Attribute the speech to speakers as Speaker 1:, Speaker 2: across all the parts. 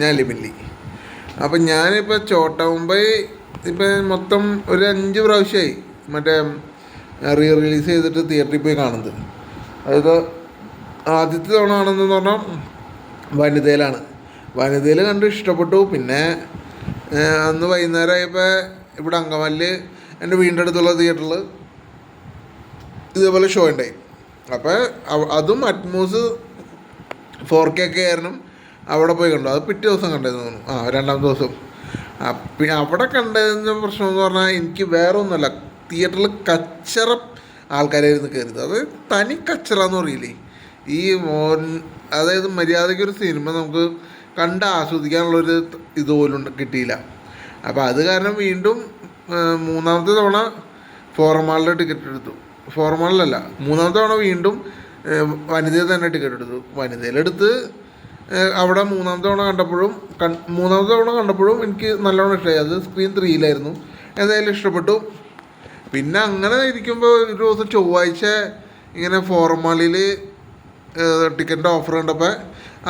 Speaker 1: ഞാൻ ലിമില്ലി അപ്പം ഞാനിപ്പോൾ ചോട്ട ഇപ്പം മൊത്തം ഒരു അഞ്ച് പ്രാവശ്യമായി മറ്റേ റീ റിലീസ് ചെയ്തിട്ട് തിയേറ്ററിൽ പോയി കാണുന്നത്. അതായത് ആദ്യത്തെ തവണ കാണുന്നതെന്ന് പറഞ്ഞാൽ വനിതയിലാണ്. വനിതയിൽ കണ്ട് ഇഷ്ടപ്പെട്ടു. പിന്നെ അന്ന് വൈകുന്നേരമായപ്പോൾ ഇവിടെ അങ്കമാലിൽ എന്റെ വീടിന്റെ അടുത്തുള്ള തിയേറ്ററിൽ ഇതേപോലെ ഷോ ഉണ്ടായി. അപ്പോൾ അതും അറ്റ്മോസ് ഫോർ കെ ഒക്കെ ആയിരുന്നു. അവിടെ പോയി കണ്ടു. അത് പിറ്റേ ദിവസം കണ്ടതെന്ന് തോന്നുന്നു. ആ രണ്ടാമത്തെ ദിവസം. പിന്നെ അവിടെ കണ്ടതിന്റെ പ്രശ്നം എന്ന് പറഞ്ഞാൽ എനിക്ക് വേറെ ഒന്നുമല്ല തിയേറ്ററിൽ കച്ചറ ആൾക്കാരായിരുന്നു കയറിയത്. അത് തനി കച്ചറ എന്ന് പറയില്ലേ. ഈ മോൻ അതായത് മര്യാദയ്ക്ക് ഒരു സിനിമ നമുക്ക് കണ്ട് ആസ്വദിക്കാനുള്ളൊരു ഇതുപോലും കിട്ടിയില്ല. അപ്പോൾ അത് കാരണം വീണ്ടും മൂന്നാമത്തെ തവണ ഫോർമാളിന്റെ ടിക്കറ്റ് എടുത്തു. ഫോർമാളിലല്ല മൂന്നാമത്തെ തവണ വീണ്ടും വനിതയിൽ തന്നെ ടിക്കറ്റ് എടുത്തു. വനിതയിലെടുത്ത് അവിടെ മൂന്നാമത്തെ തവണ കണ്ടപ്പോഴും മൂന്നാമത്തെ തവണ കണ്ടപ്പോഴും എനിക്ക് നല്ലോണം ഇഷ്ടമായി അത് സ്ക്രീൻ ത്രീയിലായിരുന്നു എന്തായാലും ഇഷ്ടപ്പെട്ടു. പിന്നെ അങ്ങനെ ഇരിക്കുമ്പോൾ ഒരു ദിവസം ചൊവ്വാഴ്ച ഇങ്ങനെ ഫോർമാളിൽ ടിക്കറ്റിന്റെ ഓഫർ കണ്ടപ്പോൾ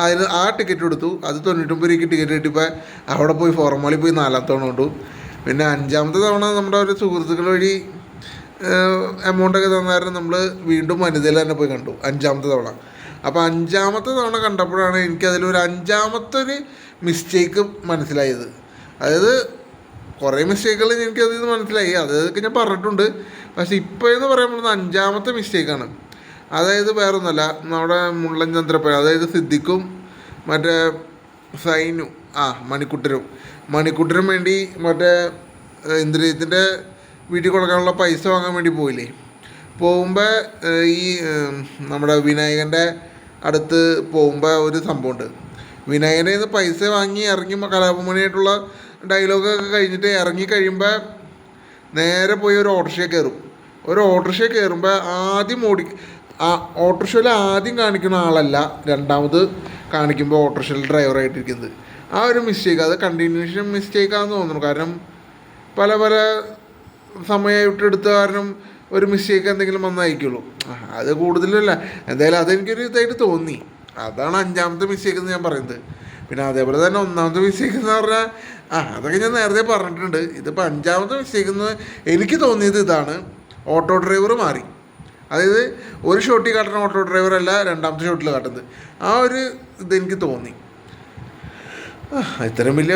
Speaker 1: അതിന് ആ ടിക്കറ്റ് എടുത്തു. അത് തൊണ്ണൂറ്റൊമ്പത് രൂപയ്ക്ക് ടിക്കറ്റ് കിട്ടിയപ്പോൾ അവിടെ പോയി ഫോർമാളിൽ പോയി നാലാമത്തെ തവണ കൊണ്ടു. പിന്നെ അഞ്ചാമത്തെ തവണ നമ്മുടെ ഒരു സുഹൃത്തുക്കൾ വഴി എമൗണ്ടൊക്കെ തന്നായിരുന്നു. നമ്മൾ വീണ്ടും വനിതയിൽ തന്നെ പോയി കണ്ടു. അഞ്ചാമത്തെ തവണ. അപ്പോൾ അഞ്ചാമത്തെ തവണ കണ്ടപ്പോഴാണ് എനിക്കതിലൊരു അഞ്ചാമത്തെ ഒരു മിസ്റ്റേക്ക് മനസ്സിലായത്. അതായത് കുറേ മിസ്റ്റേക്കുകൾ എനിക്ക് അതിൽ നിന്ന് മനസ്സിലായി. അതൊക്കെ ഞാൻ പറഞ്ഞിട്ടുണ്ട്. പക്ഷേ ഇപ്പോൾ എന്ന് പറയുമ്പോൾ അഞ്ചാമത്തെ മിസ്റ്റേക്കാണ് അതായത് വേറൊന്നുമല്ല നമ്മുടെ മുള്ളൻ ചന്ദ്രപ്പൻ അതായത് സിദ്ധിക്കും മറ്റേ സൈനു ആ മണിക്കുട്ടരും മണിക്കുട്ടനും വേണ്ടി മറ്റേ ഇന്ദ്രിയത്തിന്റെ വീട്ടിൽ കൊടുക്കാനുള്ള പൈസ വാങ്ങാൻ വേണ്ടി പോയില്ലേ? പോകുമ്പോൾ ഈ നമ്മുടെ വിനായകന്റെ അടുത്ത് പോകുമ്പോൾ ഒരു സംഭവമുണ്ട്. വിനായകന്റെ നിന്ന് പൈസ വാങ്ങി ഇറങ്ങി കലാപമണിയായിട്ടുള്ള ഡയലോഗൊക്കെ കഴിഞ്ഞിട്ട് ഇറങ്ങി കഴിയുമ്പോൾ നേരെ പോയി ഒരു ഓട്ടോറിക്ഷ കയറും. ഒരു ഓട്ടോറിക്ഷ കയറുമ്പോൾ ആദ്യം ഓടി ആ ഓട്ടോറിക്ഷയിൽ ആദ്യം കാണിക്കുന്ന ആളല്ല രണ്ടാമത് കാണിക്കുമ്പോൾ ഓട്ടോറിക്ഷയിൽ ഡ്രൈവറായിട്ടിരിക്കുന്നത് ആ ഒരു മിസ്റ്റേക്ക് അത് കണ്ടിന്യൂഷൻ മിസ്റ്റേക്കാണെന്ന് തോന്നുന്നു. കാരണം പല പല സമയം ഇട്ടെടുത്ത കാരണം ഒരു മിസ്റ്റേക്ക് എന്തെങ്കിലും വന്നായിരിക്കുള്ളൂ അത് കൂടുതലല്ല. എന്തായാലും അതെനിക്കൊരു ഇതായിട്ട് തോന്നി. അതാണ് അഞ്ചാമത്തെ മിസ്റ്റേക്ക് എന്ന് ഞാൻ പറയുന്നത്. പിന്നെ അതേപോലെ തന്നെ ഒന്നാമത്തെ മിസ്റ്റേക്ക് എന്ന് പറഞ്ഞാൽ ആ അതൊക്കെ ഞാൻ നേരത്തെ പറഞ്ഞിട്ടുണ്ട്. ഇതിപ്പോൾ അഞ്ചാമത്തെ മിസ്റ്റേക്ക് എന്ന് എനിക്ക് തോന്നിയത് ഇതാണ്. ഓട്ടോ ഡ്രൈവർ മാറി. അതായത് ഒരു ഷോട്ടിൽ കാട്ടുന്ന ഓട്ടോ ഡ്രൈവർ അല്ല രണ്ടാമത്തെ ഷോട്ടിൽ കാട്ടുന്നത്. ആ ഒരു ഇതെനിക്ക് തോന്നി. ഇത്രയും വലിയ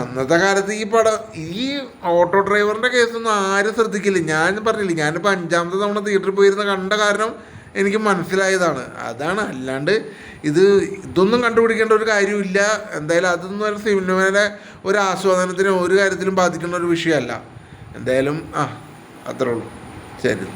Speaker 1: അന്നത്തെ കാലത്ത് ഈ പടം ഈ ഓട്ടോ ഡ്രൈവറിന്റെ കേസൊന്നും ആരും ശ്രദ്ധിക്കില്ല. ഞാൻ പറഞ്ഞില്ല ഞാനിപ്പോൾ അഞ്ചാമത്തെ തവണ തിയേറ്ററിൽ പോയിരുന്ന കണ്ട കാരണം എനിക്ക് മനസ്സിലായതാണ്. അതാണ് അല്ലാണ്ട് ഇത് ഇതൊന്നും കണ്ടുപിടിക്കേണ്ട ഒരു കാര്യമില്ല. എന്തായാലും അതൊന്നും ഒരു സിനിമയുടെ ഒരു ആസ്വാദനത്തിനും ഒരു കാര്യത്തിലും ബാധിക്കുന്ന ഒരു വിഷയമല്ല. എന്തായാലും ആ അത്രേ ഉള്ളൂ. ശരി.